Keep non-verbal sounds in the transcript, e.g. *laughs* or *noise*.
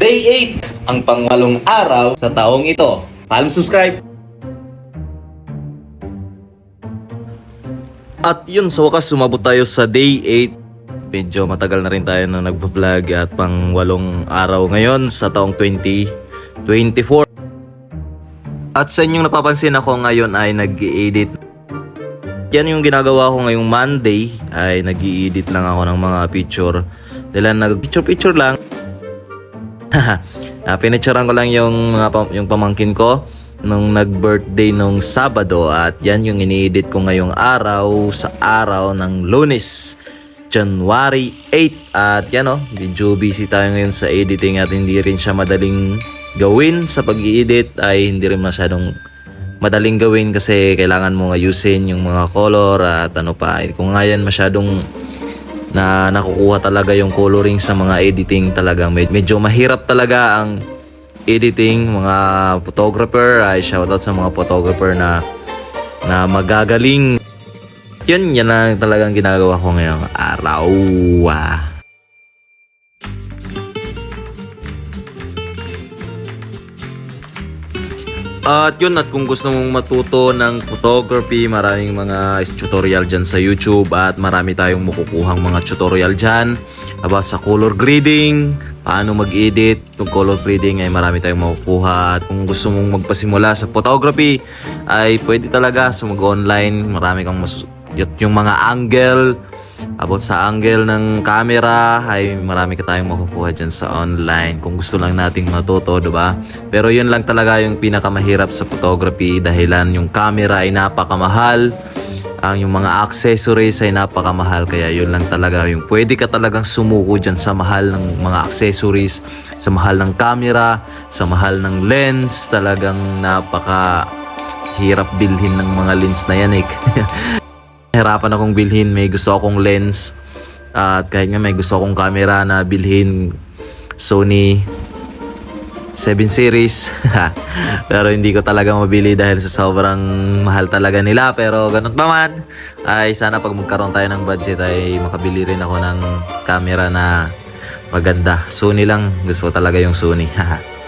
Day 8, ang pangwalong araw sa taong ito. Paalam subscribe! At yun, sa wakas sumabot tayo sa day 8. Medyo matagal na rin tayo na nagpa-vlog at pang walong araw ngayon sa taong 2024. At sa inyong napapansin ako ngayon ay nag-edit. Yan yung ginagawa ko ngayong Monday ay nag edit lang ako ng mga picture. Dahil nag-picture-picture lang. Uh, pinicturean ko lang yung, mga pam- yung pamangkin ko nung nag-birthday nung Sabado at yan yung ini-edit ko ngayong araw sa araw ng Lunes. January 8 at yan o, medyo busy tayo ngayon sa editing at hindi rin siya madaling gawin sa pag-i-edit ay hindi rin masyadong madaling gawin kasi kailangan mo ayusin yung mga color at ano pa. Kung nga yan masyadong na nakukuha talaga yung coloring sa mga editing talaga. Med- medyo mahirap talaga ang editing mga photographer. Ay shoutout sa mga photographer na na magagaling. Yun, yan lang talagang ginagawa ko ngayong araw. Ah. At yun, at kung gusto mong matuto ng photography, maraming mga tutorial dyan sa YouTube at marami tayong makukuhang mga tutorial dyan about sa color grading, paano mag-edit, yung color grading ay marami tayong makukuha. At kung gusto mong magpasimula sa photography ay pwede talaga. Sa mag-online, marami kang mas yung mga angle, about sa angle ng camera ay marami ka tayong makukuha dyan sa online kung gusto lang nating matuto, ba? Pero yun lang talaga yung pinakamahirap sa photography. Dahilan yung camera ay napakamahal. Ang yung mga accessories ay napakamahal. Kaya yun lang talaga yung pwede ka talagang sumuko dyan sa mahal ng mga accessories sa mahal ng camera sa mahal ng lens. Talagang napaka hirap bilhin ng mga lens na yan eh *laughs* hirapan akong bilhin. May gusto akong lens. At kahit nga may gusto akong camera na bilhin Sony 7 series. *laughs* Pero hindi ko talaga mabili dahil sa sobrang mahal talaga nila. Pero ganun pa man, ay sana pag magkaroon tayo ng budget ay makabili rin ako ng camera na maganda. Sony lang. Gusto ko talaga yung Sony. *laughs*